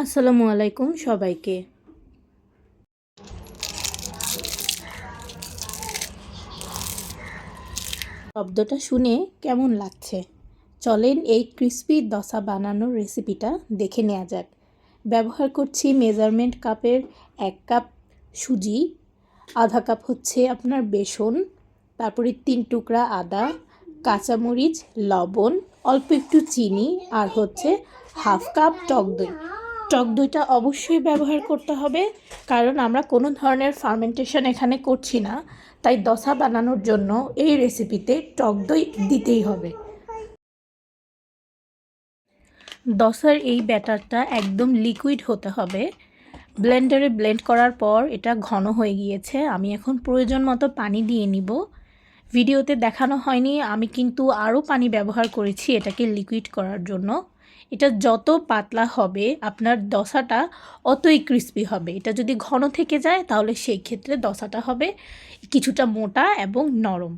আসসালামু আলাইকুম সবাইকে। শব্দটা শুনে কেমন লাগছে? চলেন এই ক্রিসপি দসা বানানোর রেসিপিটা দেখে নেওয়া যাক। ব্যবহার করছি মেজারমেন্ট কাপের এক কাপ সুজি, আধা কাপ হচ্ছে আপনার বেসন, তারপরে তিন টুকরা আদা, কাঁচামরিচ, লবণ, অল্প একটু চিনি, আর হচ্ছে হাফ কাপ টক দই। টক দইটা অবশ্যই ব্যবহার করতে হবে, কারণ আমরা কোনো ধরনের ফার্মেন্টেশন এখানে করছি না। তাই দসা বানানোর জন্য এই রেসিপিতে টক দই দিতেই হবে। দশার এই ব্যাটারটা একদম লিকুইড হতে হবে। ব্লেন্ডারে ব্লেন্ড করার পর এটা ঘন হয়ে গিয়েছে। আমি এখন প্রয়োজন মতো পানি দিয়ে নিব। ভিডিওতে দেখানো হয়নি, আমি কিন্তু আরও পানি ব্যবহার করেছি এটাকে লিকুইড করার জন্য। এটা যত পাতলা হবে, আপনার দশাটা অতই ক্রিস্পি হবে। এটা যদি ঘন থেকে যায়, তাহলে সেই ক্ষেত্রে দশাটা হবে কিছুটা মোটা এবং নরম।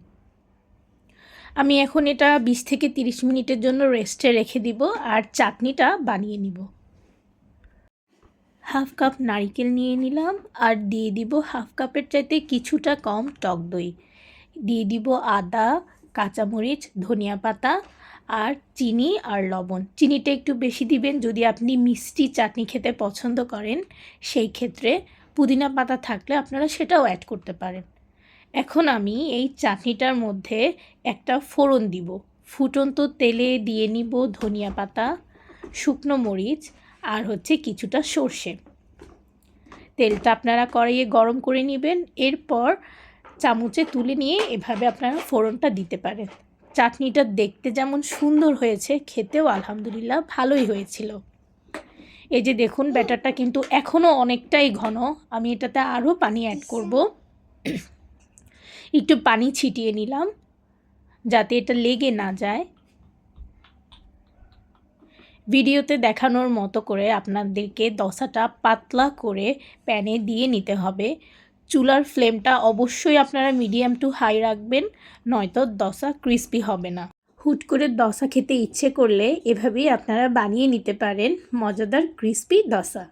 আমি এখন এটা বিশ থেকে তিরিশ মিনিটের জন্য রেস্টে রেখে দিব আর চাটনিটা বানিয়ে নিব। হাফ কাপ নারিকেল নিয়ে নিলাম আর দিয়ে দিব হাফ কাপের চাইতে কিছুটা কম টক দই। দিয়ে দিব আদা, কাঁচামরিচ, ধনিয়া পাতা আর চিনি আর লবণ। চিনিটা একটু বেশি দিবেন যদি আপনি মিষ্টি চাটনি খেতে পছন্দ করেন, সেই ক্ষেত্রে পুদিনা পাতা থাকলে আপনারা সেটাও অ্যাড করতে পারেন। এখন আমি এই চাটনিটার মধ্যে একটা ফোড়ন দিব। ফুটন্ত তেলে দিয়ে নিব ধনিয়া পাতা, শুকনো মরিচ আর হচ্ছে কিছুটা সর্ষে। তেলটা আপনারা কড়াইয়ে গরম করে নেবেন। এরপর চামচে তুলে নিয়ে এভাবে আপনারা ফোড়নটা দিতে পারেন। চাটনিটা দেখতে যেমন সুন্দর হয়েছে, খেতেও আলহামদুলিল্লাহ ভালোই হয়েছিল। এই যে দেখুন, ব্যাটারটা কিন্তু এখনও অনেকটাই ঘন। আমি এটাতে আরও পানি অ্যাড করব। একটু পানি ছিটিয়ে নিলাম, যাতে এটা লেগে না যায়। ভিডিওতে দেখানোর মতো করে আপনাদেরকে দশাটা পাতলা করে প্যানে দিয়ে নিতে হবে। চুলার ফ্লেমটা অবশ্যই আপনারা মিডিয়াম টু হাই রাখবেন, নয়তো দশা ক্রিস্পি হবে না। হুট করে দশা খেতে ইচ্ছে করলে এভাবেই আপনারা বানিয়ে নিতে পারেন মজাদার ক্রিস্পি দশা।